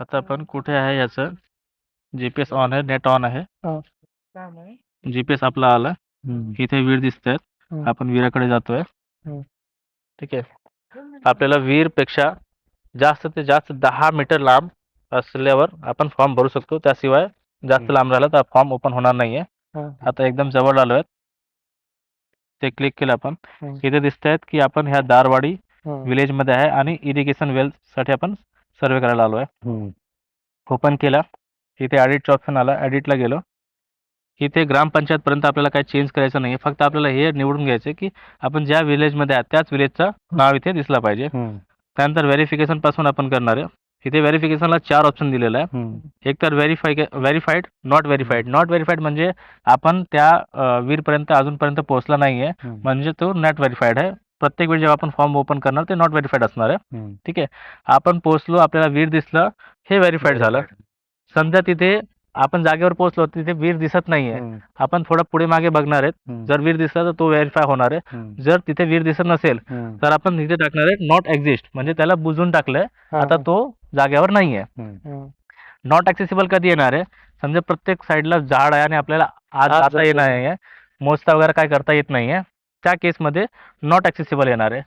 आता आपण कुठे आहे याचं? जीपीएस ऑन आहे नेट ऑन आहे. जीपीएस आपला आला. इथे विहीर दिसत आहेत हम्म. आपण विहिराकडे जातोय. हम्म. ठीक आहे. आपल्याला विहीरपेक्षा जास्त ते जास्त दहा मीटर लांब असल्यावर आपण फॉर्म भरू शकतो. त्याशिवाय जास्त हम्म. लांब राहिला तर फॉर्म ओपन होणार नाहीये. आता एकदम जवळ आलो आहेत ते क्लिक केलं आपण. हम्म. इथे दिसत आहेत की आपण ह्या दारवाडी विलेज मध्ये आहे आणि इरिगेशन वेल साठी आपण सर्वे करायला आलो आहे ओपन केला. इथे ॲडिटचं ऑप्शन आला. ॲडिटला गेलो. इथे ग्रामपंचायतपर्यंत आपल्याला काही चेंज करायचं नाही फक्त आपल्याला हे निवडून घ्यायचं की आपण ज्या विलेजमध्ये आहे त्याच विलेजचं नाव इथे दिसला पाहिजे. त्यानंतर व्हेरिफिकेशनपासून आपण करणार आहे. इथे व्हेरिफिकेशनला चार ऑप्शन दिलेला आहे. एक तर verify verified not verified not verified म्हणजे आपण त्या वीरपर्यंत अजूनपर्यंत पोहोचला नाही आहे म्हणजे तो नॉट व्हेरीफाईड आहे. प्रत्येक वेळी जेव्हा आपण फॉर्म ओपन करणार ते नॉट व्हेरीफाईड असणार आहे. ठीक आहे? आपण पोहोचलो आपल्याला वीर दिसलं हे व्हेरीफाईड झालं. समजा तिथे आपण जागेवर पोहोचलो तिथे वीर दिसत नाहीये. आपण थोडं पुढे मागे बघणार आहेत. जर वीर दिसला तर तो व्हेरीफाय होणार आहे. जर तिथे वीर दिसत नसेल तर आपण तिथे टाकणार आहे नॉट एक्झिस्ट म्हणजे त्याला बुजून टाकलंय. आता तो जागेवर नाहीये. नॉट ॲक्सेसिबल कधी येणार आहे? समजा प्रत्येक साईडला झाड आहे आणि आपल्याला आज आत येणार आहे मोजता वगैरे काय करता येत नाहीये. त्या केसमध्ये नॉट ॲक्सेसिबल येणार आहे.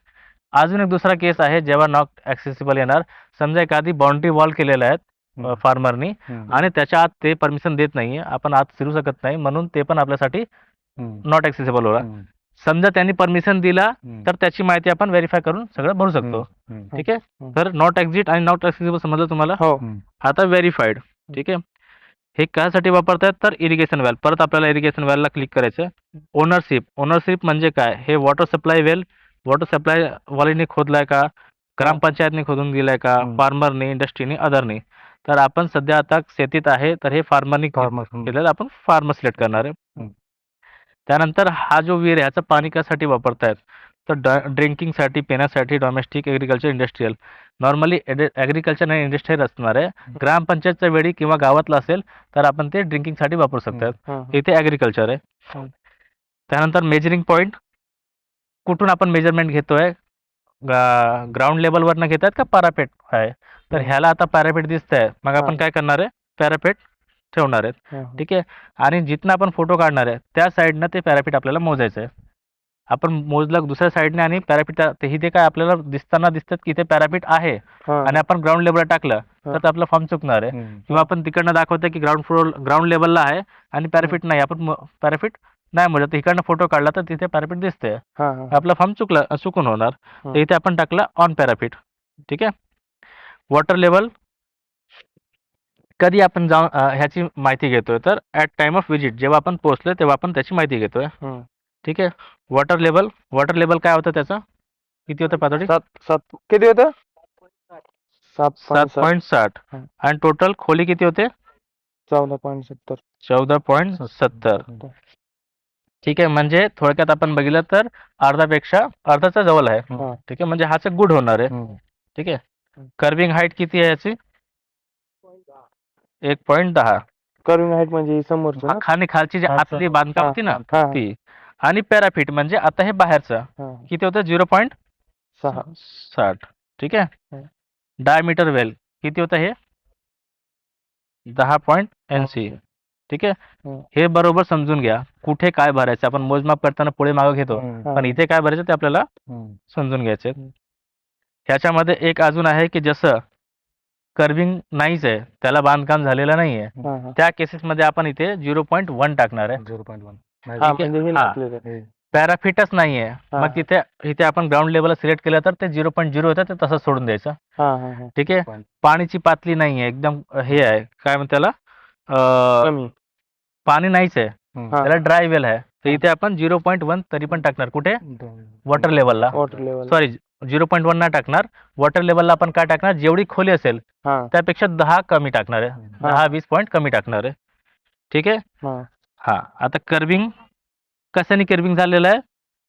अजून एक दुसरा केस आहे जेव्हा नॉट ॲक्सेसिबल येणार समजा एखादी बाउंड्री वॉल केलेला आहे फार्मरनी आणि त्याच्या आत ते परमिशन देत नाहीये आपण आत फिरू शकत नाही म्हणून ते पण आपल्यासाठी नॉट ॲक्सेसिबल होणार. समजा त्यांनी परमिशन दिला तर त्याची माहिती आपण व्हेरीफाय करून सगळं भरू शकतो. ठीक आहे. तर नॉट एक्झिट आणि नॉट ॲक्सेसिबल समजलं तुम्हाला? हो. आता व्हेरीफाईड ठीक आहे? हे कशासाठी वापरतात? तर इरिगेशन वेल परत आपल्याला इरिगेशन वेलला क्लिक करायचं. ओनरशिप ओनरशिप म्हणजे काय? हे water supply well water supply वालीने खोदलाय का? ग्रामपंचायतने खोदून दिलाय का. फार्मरने इंडस्ट्रीने अदरने तर आपण सध्या आता शेतीत आहे तर हे फार्मरनी केलेलं आपण फार्मर सिलेक्ट करणार आहे. त्यानंतर हा जो विहीर आहे ह्याचं पाणी कशासाठी वापरतायत? तर ड्रिंकिंगसाठी पिण्यासाठी domestic agriculture industrial normally agriculture आणि इंडस्ट्रीयल असणार आहे. ग्रामपंचायतच्या वेळी किंवा गावातलं असेल तर आपण ते ड्रिंकिंगसाठी वापरू शकतात. इथे ॲग्रिकल्चर आहे. त्यानंतर मेजरिंग पॉईंट कुठून आपण मेजरमेंट घेतोय? ग्राउंड लेवलवरनं घेतात का पॅरापेट आहे? तर. ह्याला आता पॅरापेट दिसत आहे मग आपण. काय करणार आहे? पॅरापेट ठेवणार आहेत. ठीक आहे? आणि जिथनं आपण फोटो काढणार आहे त्या साईडनं ते पॅरापीट आपल्याला मोजायचं आहे आपण मोजलं दुसऱ्या साईडने आणि पॅरापीट तेही ते काय आपल्याला दिसताना दिसतात की ते पॅरापीट आहे आणि आपण ग्राउंड लेवलला टाकलं तर ते आपलं फॉर्म चुकणार आहे. किंवा आपण तिकडनं दाखवतं की ग्राउंड फ्लोर ग्राउंड लेवलला आहे आणि पॅरापीट नाही. आपण पॅरापीट नाही तर इकडनं फोटो काढला तर तिथे पॅरापीट दिसते आपला फॉर्म चुकला चुकून होणार. तर हं. इथे आपण टाकला ऑन पॅरापीट ठीक आहे? वॉटर लेवल कधी आपण जाऊन ह्याची माहिती घेतोय तर ॲट टाइम ऑफ विजिट जेव्हा आपण पोहोचलोय तेव्हा आपण त्याची माहिती घेतोय. ठीक आहे. वॉटर लेवल वॉटर लेवल काय होतं त्याचं? किती होतं पातळी? सात सात किती होतं? सात सात. पॉईंट साठ. आणि टोटल खोली किती होते? चौदा पॉईंट सत्तर. चौदा पॉईंट सत्तर. ठीक आहे. म्हणजे थोडक्यात आपण बघितलं तर अर्धापेक्षा अर्धाच्या जवळ आहे. ठीक आहे. म्हणजे हाच गुड होणार आहे. ठीक आहे. हं. कर्विंग हाईट किती आहे याची? एक पॉईंट दहा. कर्विंग हाईट म्हणजे समोरचं ना? खाली खालची जी. आतली बांधकाम होती ना ती. आणि पॅराफिट म्हणजे आता हे बाहेरचं. हा. किती होतं? झिरो पॉईंट सहा. साठ. ठीक आहे? हं. Diameter well. किती होतं हे? दहा पॉईंट ऐंशी ठीक आहे? हं. हे बरोबर समजून घ्या. कुठे काय भरायचं? आपण मोजमाप करताना पुढे मागं घेतो. हा. पण इथे काय भरायचं ते आपल्याला समजून घ्यायचे हं. ह्याच्यामध्ये एक अजून आहे की जसं कर्विंग नाहीच आहे. त्याला बांधकाम झालेलं नाही आहे हा, हा. त्या केसेसमध्ये आपण इथे झिरो पॉईंट वन टाकणार आहे. Zero point one. हा. म्हणजे हे. हा. पॅराफिटच नाही आहे हा. मग तिथे इथे आपण ग्राउंड लेवलला सिलेक्ट केलं तर ते झिरो पॉईंट झिरो होतं ते तसंच सोडून द्यायचं. हा हा हा. ठीक आहे. पाणीची पातळी नाही आहे एकदम हे आहे. काय म्हणते त्याला? अं, कमी. पाणी नाहीच आहे. हा. त्याला ड्राय वेल आहे. तर इथे आपण झिरो पॉईंट वन तरी पण टाकणार. कुठे? वॉटर लेवलला water level sorry zero point one नाही टाकणार. वॉटर लेवलला आपण काय टाकणार? जेवढी खोली असेल हा. त्यापेक्षा दहा कमी टाकणार आहे. दहा वीस पॉईंट कमी टाकणार आहे. ठीक आहे? हा. हा आता कर्विंग कशाने कर्विंग झालेलं आहे?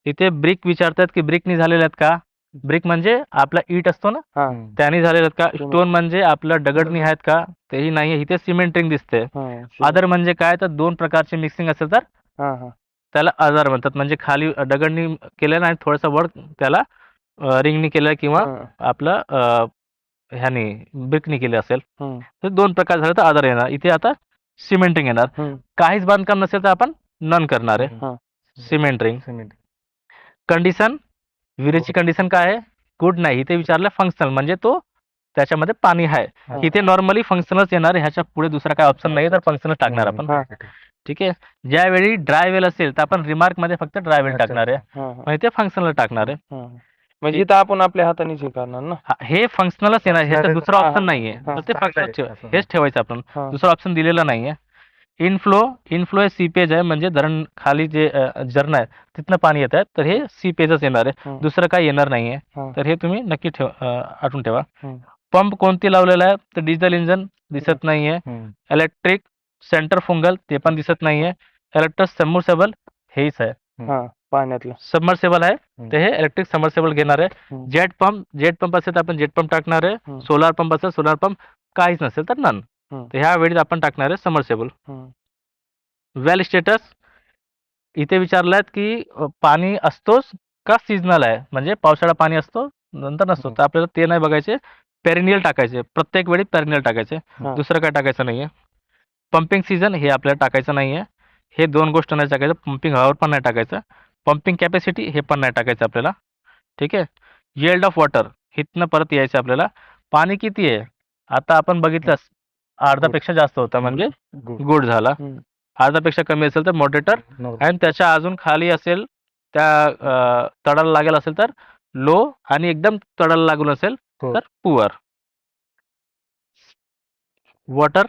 इथे ब्रिक विचारतात की ब्रिकनी झालेलं आहेत का? ब्रिक म्हणजे आपला ईट असतो ना? हा. त्याने झालेलं आहेत का. स्टोन म्हणजे आपलं दगडनी आहेत का? तेही नाही इथे सिमेंटिंग दिसते हा आदर म्हणजे काय? तर दोन प्रकारचे मिक्सिंग असेल तर त्याला आजार म्हणतात. म्हणजे खाली दगडनी केलं आणि थोडंसं वर त्याला रिंगनी केलं किंवा. आपलं ह्याने ब्रिकनी केले असेल. तर दोन प्रकार झाले तर आधार येणार. इथे आता सिमेंटिंग येणार. हम्म, काहीच बांधकाम नसेल तर आपण नन करणार आहे. हा. Cementing cement. कंडिशन विहिरीची कंडिशन काय आहे? गुड नाही. इथे विचारलं फंक्शनल म्हणजे तो त्याच्यामध्ये पाणी आहे. हा. इथे नॉर्मली फंक्शनच येणार आहे ह्याच्या पुढे दुसरा काय ऑप्शन नाही तर फंक्शनल टाकणार आपण. हा. ठीक आहे? ज्यावेळी ड्राय वेल असेल तर आपण रिमार्कमध्ये फक्त ड्राय वेल अच्छा, टाकणार आहे. हा, हा, मग इथे फंक्शनल टाकणार आहे. हा. म्हणजे इथं आपण आपल्या हातानेच हे करणार ना हा, हे फंक्शनलच येणार ह्याचा दुसरा हा, ऑप्शन हा. नाहीये हा. तर ते फंक्शनल असं. हेच ठेवायचं आपण हा. दुसरा ऑप्शन दिलेला नाहीये इनफ्लो इनफ्लो हे सीपेज आहे म्हणजे धरण खाली जे अ, झरणं आहे तिथनं पाणी येत आहे तर हे सीपेजच येणार आहे हम्म. दुसरं काही येणार नाहीये हा. तर हे तुम्ही नक्की ठेव अ, आठवून ठेवा हम्म. पंप कोणती लावलेला आहे तर डिझेल इंजन दिसत नाहीये हम्म. इलेक्ट्रिक सेंटर फुंगल ते पण दिसत नाहीये इलेक्ट्रिक सबमर्सेबल हेच आहे हा पाण्यातलं. सबमर्सेबल आहे. ते हे इलेक्ट्रिक सबमर्सेबल घेणार आहे. जेट पंप जेट पंप असेल तर आपण जेट पंप टाकणार आहे. सोलार पंप असेल सोलार पंप काहीच नसेल तर नन. तर ह्या वेळी आपण टाकणार आहे सबमर्सेबल हम्म, वेल स्टेटस इथे विचारलं की पाणी असतोच का सीझनल आहे? म्हणजे पावसाळा पाणी असतो नंतर नसतो. तर आपल्याला ते नाही बघायचे. पेरिनियल टाकायचे. प्रत्येक वेळी पेरिनियल टाकायचे. दुसरं काय टाकायचं नाहीये. पंपिंग सीझन हे आपल्याला टाकायचं नाहीये. हे दोन गोष्ट नाही टाकायचं. पंपिंग हवर पण नाही टाकायचं. पंपिंग कॅपॅसिटी हे पण नाही टाकायचं आपल्याला. ठीक आहे? येल्ड ऑफ वॉटर इथनं परत यायचं आपल्याला. पाणी किती आहे? आता आपण बघितलं अर्धापेक्षा जास्त होता म्हणजे. गुड झाला. हम्म. अर्धापेक्षा कमी असेल तर मॉडरेटर. आणि त्याच्या अजून खाली असेल त्या अ, तळाला लागेल असेल तर लो आणि एकदम तळाला लागून असेल. तर पुअर वॉटर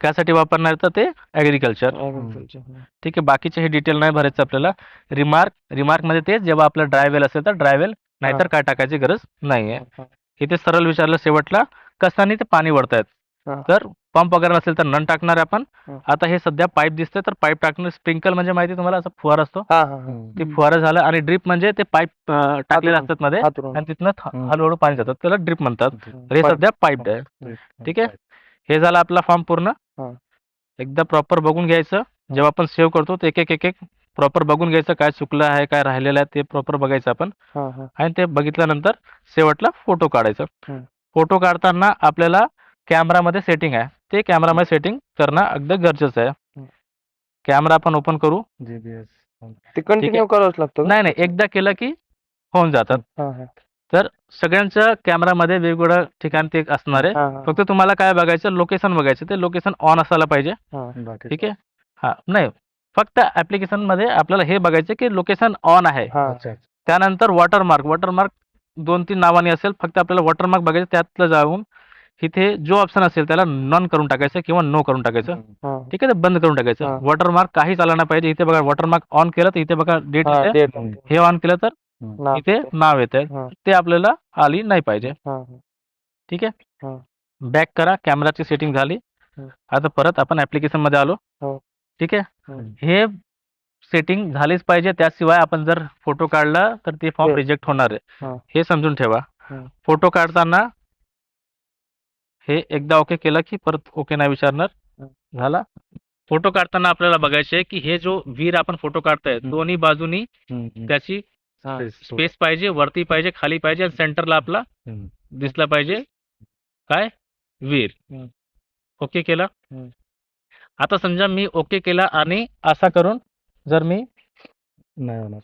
त्यासाठी वापरणार तर ते ॲग्रिकल्चर agriculture. ठीक आहे बाकीचे हे डिटेल नाही भरायचं आपल्याला रिमार्क रिमार्कमध्ये तेच जेव्हा आपलं ड्रायवेल असेल तर ड्रायवेल नाहीतर काय टाकायची गरज नाही आहे हा. इथे सरळ विचारलं शेवटला कसाने ते पाणी वळतायत हा. तर पंप वगैरे नसेल तर नन टाकणार आहे आपण हा. आता हे सध्या पाईप दिसतंय तर पाईप टाकणं स्प्रिंकल म्हणजे माहिती आहे तुम्हाला असं फुवार असतो हा हा हा. ते फुवारं झालं आणि ड्रिप म्हणजे ते पाईप टाकलेले. असतात मध्ये आणि तिथनं. हळूहळू पाणी जातात त्याला ड्रिप म्हणतात हे. सध्या पाईप आहे. ठीक आहे हे झालं आपला फॉर्म पूर्ण हा. एकदा प्रॉपर बघून घ्यायचं. जेव्हा आपण सेव्ह करतो ते एक एक एक एक प्रॉपर बघून घ्यायचं काय चुकलं आहे काय राहिलेलं आहे ते प्रॉपर बघायचं आपण. हा हा. आणि ते बघितल्यानंतर शेवटला फोटो काढायचं. फोटो काढताना आपल्याला कॅमेरामध्ये सेटिंग आहे. ते कॅमेरामध्ये सेटिंग करणं अगदी गरजेचं आहे. कॅमेरा आपण ओपन करू. ते कंटिन्यू करावंच लागतं का? नाही नाही. एकदा केलं की होऊन जातात हा हा. तर सगळ्यांच्या कॅमेरामध्ये वेगवेगळ्या ठिकाण ते असणार आहे. फक्त तुम्हाला काय बघायचं लोकेशन बघायचं ते लोकेशन ऑन असायला पाहिजे. ठीक आहे? हा नाही फक्त ऍप्लिकेशनमध्ये आपल्याला हे बघायचं की लोकेशन ऑन आहे. हा. त्यानंतर वॉटरमार्क वॉटरमार्क दोन तीन नावाने असेल फक्त आपल्याला वॉटरमार्क बघायचं त्यातलं जाऊन इथे जो ऑप्शन असेल त्याला नॉन करून टाकायचं किंवा नो करून टाकायचं. ठीक आहे? ते बंद करून. टाकायचं. वॉटरमार्क काही चालला नाही पाहिजे. इथे बघा वॉटरमार्क ऑन केलं तर इथे बघा डेट. हे ऑन केलं तर नाव इथे. नाव येते हा ते आपल्याला आली नाही पाहिजे. ठीक आहे. बॅक करा कॅमेराची सेटिंग झाली. आता परत आपण ऍप्लिकेशनमध्ये आलो हो. ठीक आहे. हे सेटिंग झालीच पाहिजे त्याशिवाय आपण जर फोटो काढला तर ते फॉर्म रिजेक्ट होणार आहे हा. समजून ठेवा. फोटो काढताना हे एकदा ओके केलं की परत ओके नाही विचारणार. झाला फोटो काढताना आपल्याला बघायचे आहे की हे जो वीर आपण फोटो काढताय. दोन्ही बाजूनी. त्याची हा. स्पेस पाहिजे वरती पाहिजे खाली पाहिजे आणि सेंटरला आपला. दिसला पाहिजे. काय? वीर. ओके केला. आता समजा मी ओके केला आणि असा करून जर मी नाही होणार.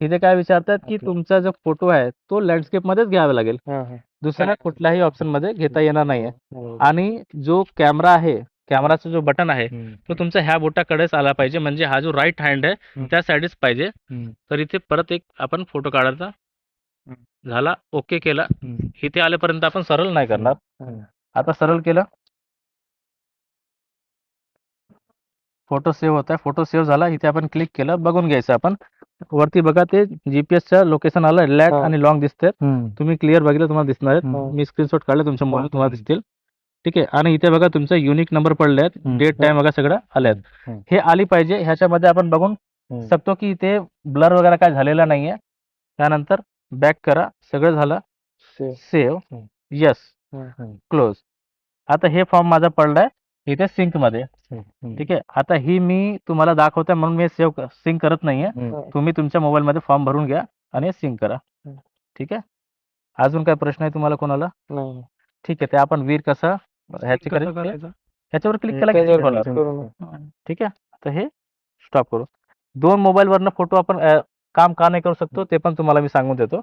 इथे काय विचारतात की तुमचा जो फोटो आहे तो लँडस्केप मध्येच घ्यावा लागेल. दुसऱ्या कुठल्याही ऑप्शनमध्ये घेता येणार नाहीये. आणि जो कॅमेरा आहे कॅमेराचा जो बटन आहे. तो तुमचा ह्या बोटाकडेच आला पाहिजे म्हणजे हा जो राईट हँड आहे हं. त्या साईडच पाहिजे. तर इथे परत एक आपण फोटो काढायचा हं. झाला ओके केला. इथे आल्यापर्यंत आपण सरळ नाही करणार हं. आता सरळ केलं फोटो सेव्ह होत आहे फोटो सेव्ह झाला इथे आपण क्लिक केलं बघून घ्यायचं आपण वरती बघा ते जीपीएसचं लोकेशन आलं लॅट हा. आणि लॉंग दिसते. तुम्ही क्लिअर बघितलं तुम्हाला दिसणार आहेत हम्म. मी स्क्रीनशॉट काढले तुमच्या मोबाईल हा. तुम्हाला दिसतील ठीक आहे? आणि इथे बघा तुमचे युनिक नंबर पडले आहेत. डेट टाइम वगैरे सगळं आले आहेत. हे आली पाहिजे ह्याच्यामध्ये आपण बघून. शकतो की इथे ब्लर वगैरे काय झालेला नाहीये. त्यानंतर बॅक करा. सगळं झालं. Save save. यस. क्लोज आता हे फॉर्म माझा पडलाय इथे सिंकमध्ये. ठीक आहे? आता ही मी तुम्हाला दाखवतोय म्हणून मी सेव्ह सिंक करत नाहीये. तुम्ही तुमच्या मोबाईलमध्ये फॉर्म भरून घ्या आणि सिंक करा. ठीक आहे? अजून काय प्रश्न आहे तुम्हाला कोणाला? ठीक आहे ते आपण वीर कसं ह्याची कसं ते- करायचं? ह्याच्यावर क्लिक केला की त्याच्यावर होणार. ठीक आहे. तर हे स्टॉप करू. दोन मोबाईल वरनं फोटो आपण अ, काम का नाही करू शकतो ते पण तुम्हाला मी सांगून देतो.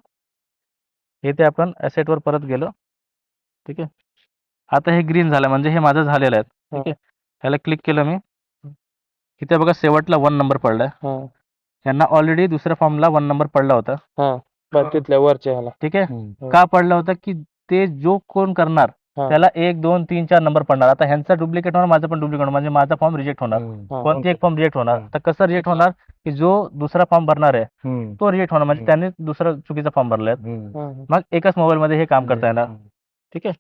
इथे आपण asset वर परत गेलो. ठीक आहे. आता हे ग्रीन झालं म्हणजे हे माझं झालेलं आहे. ठीक हा. आहे. ह्याला क्लिक केलं मी. इथे बघा शेवटला वन नंबर पडलाय. हा. यांना ऑलरेडी दुसऱ्या फॉर्मला वन नंबर पडला होता. हा. बरं तिथल्या वरच्या ह्याला. ठीक आहे. हो. का पडला होता? की ते जो कोण करणार हा. त्याला एक दोन तीन चार नंबर पडणार. आता ह्यांचा डुप्लिकेट होणार माझं पण डुप्लिकेट होणार. म्हणजे माझा फॉर्म रिजेक्ट होणार. हा. कोणती एक फॉर्म रिजेक्ट होणार. तर कसं रिजेक्ट होणार? की जो दुसरा फॉर्म भरणार आहे तो रिजेक्ट होणार. म्हणजे हम्म. त्यांनी दुसरा चुकीचा फॉर्म भरलाय. मग एकाच मोबाईल मध्ये हे काम करता येणार. ठीक आहे?